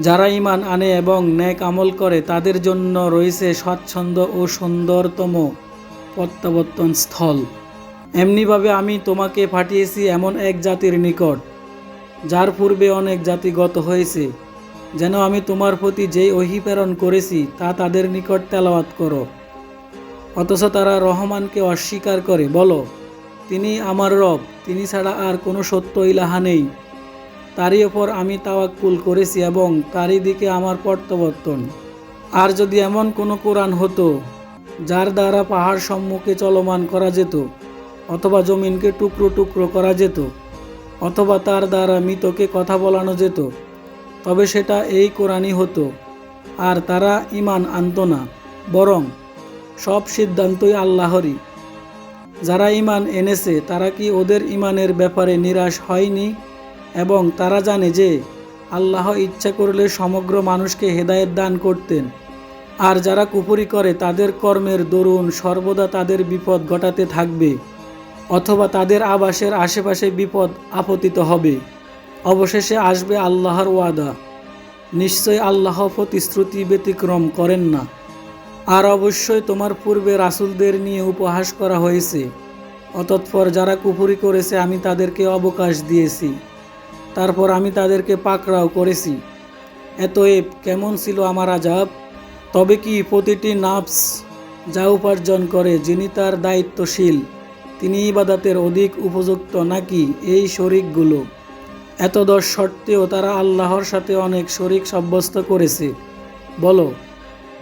যারা ইমান আনে এবং ন্যাক আমল করে, তাদের জন্য রয়েছে স্বচ্ছন্দ ও সুন্দরতম প্রত্যাবর্তন স্থল। এমনিভাবে আমি তোমাকে পাঠিয়েছি এমন এক জাতির নিকট, যার পূর্বে অনেক জাতি গত হয়েছে। যেন আমি তোমার প্রতি যেই ওহি প্রেরণ করেছি, তা তাদের নিকট তেলাওয়াত করো। অথচ তারা রহমানকে অস্বীকার করে, বলো, তিনি আমার রব, তিনি ছাড়া আর কোনো সত্য ইলাহা নেই। তারই ওপর আমি তাওয়াক্কুল করেছি এবং তারই দিকে আমার প্রত্যাবর্তন। আর যদি এমন কোনো কোরআন হতো, যার দ্বারা পাহাড় সম্মুখে চলমান করা যেত, অথবা জমিনকে টুকরো টুকরো করা যেত, অথবা তার দ্বারা মৃতকে কথা বলানো যেত, তবে সেটা এই কোরআনই হতো। আর তারা ইমান আনত না, বরং সব সিদ্ধান্তই আল্লাহরই। যারা ইমান এনেছে, তারা কি ওদের ইমানের ব্যাপারে নিরাশ হয়নি? এবং তারা জানে যে আল্লাহ ইচ্ছা করলে সমগ্র মানুষকে হেদায়েত দান করতেন। আর যারা কুপুরি করে, তাদের কর্মের দরুন সর্বদা তাদের বিপদ ঘটাতে থাকবে, অথবা তাদের আবাসের আশেপাশে বিপদ আপতিত হবে। অবশেষে আসবে আল্লাহর ওয়াদা। নিশ্চয় আল্লাহ প্রতিশ্রুতি ব্যতিক্রম করেন না। আর অবশ্যই তোমার পূর্বে রাসুলদের নিয়ে উপহাস করা হয়েছে। অতৎপর যারা কুপুরি করেছে, আমি তাদেরকে অবকাশ দিয়েছি। তারপর আমি তাদেরকে পাকড়াও করেছি। এত এতএব কেমন ছিল আমার আজাব? তবে কি প্রতিটি নাফস যা উপার্জন করে, যিনি তার দায়িত্বশীল, তিনি ইবাদাতের অধিক উপযুক্ত নাকি এই শরিকগুলো? এত দশ সত্ত্বেও তারা আল্লাহর সাথে অনেক শরিক সাব্যস্ত করেছে। বলো,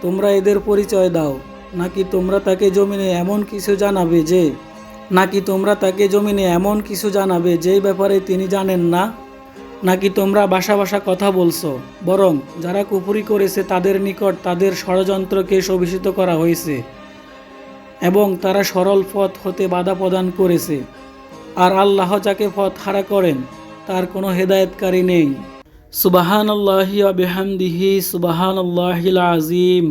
তোমরা এদের পরিচয় দাও। নাকি তোমরা তাকে জমিনে এমন কিছু জানাবে যে, নাকি তোমরা তাকে জমিনে এমন কিছু জানাবে যেই ব্যাপারে তিনি জানেন না? নাকি তোমরা বাসা বাসা কথা বলছো? বরং যারা কুপুরি করেছে তাদের নিকট তাদের ষড়যন্ত্রকে শোভিষিত করা হয়েছে এবং তারা সরল পথ হতে বাধা প্রদান করেছে। আর আল্লাহ যাকে পথ হারা করেন, তার কোনো হেদায়েতকারী নেই। সুবাহান আল্লাহি আবিহামদিহি সুবাহান আল্লাহিল আজিম